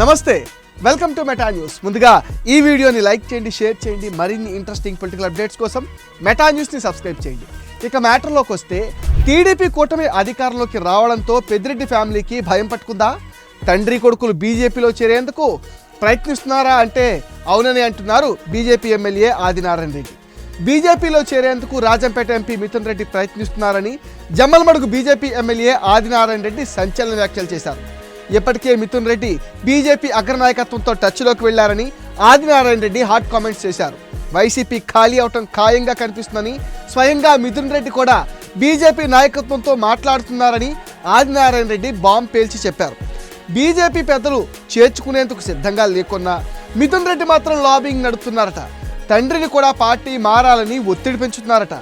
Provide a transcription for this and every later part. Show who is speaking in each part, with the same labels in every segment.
Speaker 1: నమస్తే welcome to meta news ముందుగా ఈ వీడియోని లైక్ చేయండి షేర్ చేయండి మరిన్ని ఇంట్రెస్టింగ్ పొలిటికల్ అప్డేట్స్ కోసం మెటా న్యూస్ని సబ్స్క్రైబ్ చేయండి. ఇక మ్యాటర్లోకి వస్తే టీడీపీ కూటమి అధికారంలోకి రావడంతో పెద్దిరెడ్డి ఫ్యామిలీకి భయం పట్టుకుందా? తండ్రి కొడుకులు బీజేపీలో చేరేందుకు ప్రయత్నిస్తున్నారా అంటే అవునని అంటున్నారు బీజేపీ ఎమ్మెల్యే ఆదినారాయణ రెడ్డి. బీజేపీలో చేరేందుకు రాజంపేట ఎంపీ మిథున్ రెడ్డి ప్రయత్నిస్తున్నారని జమ్మలమడుగు బీజేపీ ఎమ్మెల్యే ఆదినారాయణ రెడ్డి సంచలన వ్యాఖ్యలు చేశారు. ఇప్పటికే మిథున్ రెడ్డి బీజేపీ అగ్రనాయకత్వంతో టచ్లోకి వెళ్ళారని ఆదినారాయణ రెడ్డి హాట్ కామెంట్స్ చేశారు. వైసీపీ ఖాళీ అవటం ఖాయంగా కనిపిస్తుందని స్వయంగా మిథున్ రెడ్డి కూడా బీజేపీ నాయకత్వంతో మాట్లాడుతున్నారని ఆదినారాయణ రెడ్డి బాంబ్ పేల్చి చెప్పారు. బీజేపీ పెద్దలు చేర్చుకునేందుకు సిద్ధంగా లేకున్నా మిథున్ రెడ్డి మాత్రం లాబింగ్ నడుపుతున్నారట. తండ్రిని కూడా పార్టీ మారాలని ఒత్తిడి పెంచుతున్నారట.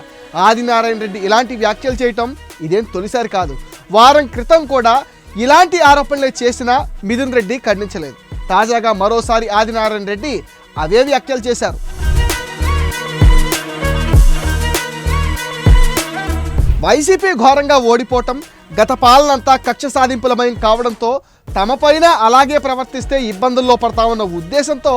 Speaker 1: ఆదినారాయణ రెడ్డి ఇలాంటి వ్యాఖ్యలు చేయటం ఇదేం తొలిసారి కాదు. వారం క్రితం కూడా ఇలాంటి ఆరోపణలు చేసిన మిథున్ రెడ్డి ఖండించలేదు. తాజాగా మరోసారి ఆదినారాయణ రెడ్డి అవే వ్యాఖ్యలు చేశారు. వైసీపీ ఘోరంగా ఓడిపోవటం గత పాలనంతా కక్ష సాధింపులమయం కావడంతో తమపైన అలాగే ప్రవర్తిస్తే ఇబ్బందుల్లో పడతామన్న ఉద్దేశంతో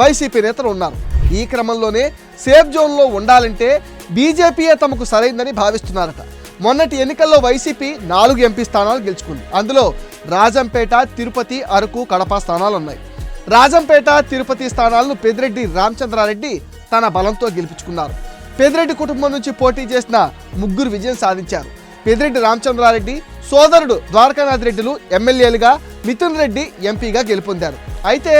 Speaker 1: వైసీపీ నేతలు ఉన్నారు. ఈ క్రమంలోనే సేఫ్ జోన్లో ఉండాలంటే బీజేపీయే తమకు సరైందని భావిస్తున్నారట. మొన్నటి ఎన్నికల్లో వైసీపీ నాలుగు ఎంపీ స్థానాలు గెలుచుకుంది. అందులో రాజంపేట తిరుపతి అరకు కడప స్థానాలు ఉన్నాయి రాజంపేట తిరుపతి స్థానాలను పెద్దిరెడ్డి రామచంద్రారెడ్డి తన బలంతో గెలిపించుకున్నారు. పెద్దిరెడ్డి కుటుంబం నుంచి పోటీ చేసిన ముగ్గురు విజయం సాధించారు. పెద్దిరెడ్డి రామచంద్రారెడ్డి సోదరుడు ద్వారకానాథ్ రెడ్డిలు ఎమ్మెల్యేలుగా మిథున్ రెడ్డి ఎంపీగా గెలుపొందారు. అయితే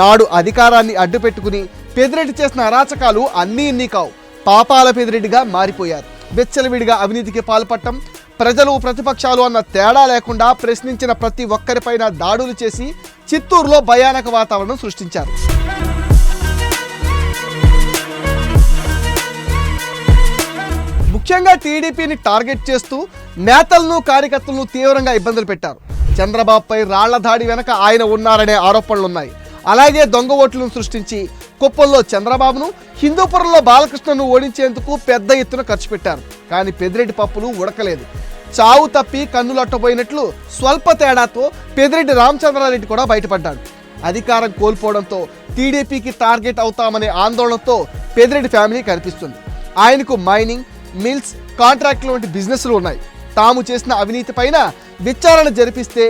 Speaker 1: నాడు అధికారాన్ని అడ్డుపెట్టుకుని పెద్దిరెడ్డి చేసిన అరాచకాలు అన్నీ ఇన్ని కావు పాపాల పెద్దిరెడ్డిగా మారిపోయారు. విచ్చలవిడిగా అవినీతికి పాల్పడటం ప్రజలు ప్రతిపక్షాలు అన్న తేడా లేకుండా ప్రశ్నించిన ప్రతి ఒక్కరిపైన దాడులు చేసి చిత్తూరులో భయానక వాతావరణం సృష్టించారు. ముఖ్యంగా టీడీపీని టార్గెట్ చేస్తూ నేతలను కార్యకర్తలను తీవ్రంగా ఇబ్బందులు పెట్టారు. చంద్రబాబుపై రాళ్ళ దాడి వెనక ఆయన ఉన్నారనే ఆరోపణలున్నాయి. అలాగే దొంగ ఓట్లను సృష్టించి కుప్పంలో చంద్రబాబును హిందూపురంలో బాలకృష్ణను ఓడించేందుకు పెద్ద ఎత్తున ఖర్చు పెట్టారు. కానీ పెద్దిరెడ్డి పప్పులు ఉడకలేదు. చావు తప్పి కన్నులట్టబోయినట్లు స్వల్ప తేడాతో పెద్దిరెడ్డి రామచంద్రారెడ్డి కూడా బయటపడ్డాడు. అధికారం కోల్పోవడంతో టీడీపీకి టార్గెట్ అవుతామనే ఆందోళనతో పెద్దిరెడ్డి ఫ్యామిలీ కనిపిస్తుంది. ఆయనకు మైనింగ్ మిల్స్ కాంట్రాక్టులు వంటి బిజినెస్లు ఉన్నాయి. తాము చేసిన అవినీతి పైన విచారణ జరిపిస్తే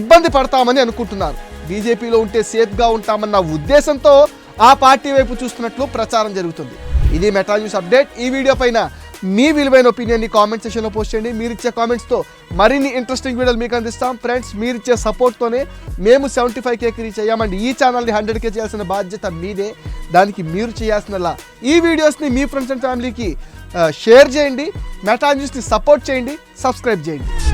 Speaker 1: ఇబ్బంది పడతామని అనుకుంటున్నారు. బీజేపీలో ఉంటే సేఫ్గా ఉంటామన్న ఉద్దేశంతో ఆ పార్టీ వైపు చూస్తున్నట్లు ప్రచారం జరుగుతుంది. ఇది మెటా న్యూస్ అప్డేట్. ఈ వీడియో పైన మీ విలువైన ఒపీనియన్ని కామెంట్ సెషన్లో పోస్ట్ చేయండి. మీరు ఇచ్చే కామెంట్స్తో మరిన్ని ఇంట్రెస్టింగ్ వీడియోలు మీకు అందిస్తాం. ఫ్రెండ్స్ మీరు ఇచ్చే సపోర్ట్తోనే మేము సెవెంటీ ఫైవ్ కేకి రీచ్ అయ్యామండి ఈ ఛానల్ని హండ్రెడ్ కే చేయాల్సిన బాధ్యత మీదే. దానికి మీరు చేయాల్సినలా ఈ వీడియోస్ని మీ ఫ్రెండ్స్ అండ్ ఫ్యామిలీకి షేర్ చేయండి. మెటా న్యూస్ని సపోర్ట్ చేయండి. సబ్స్క్రైబ్ చేయండి.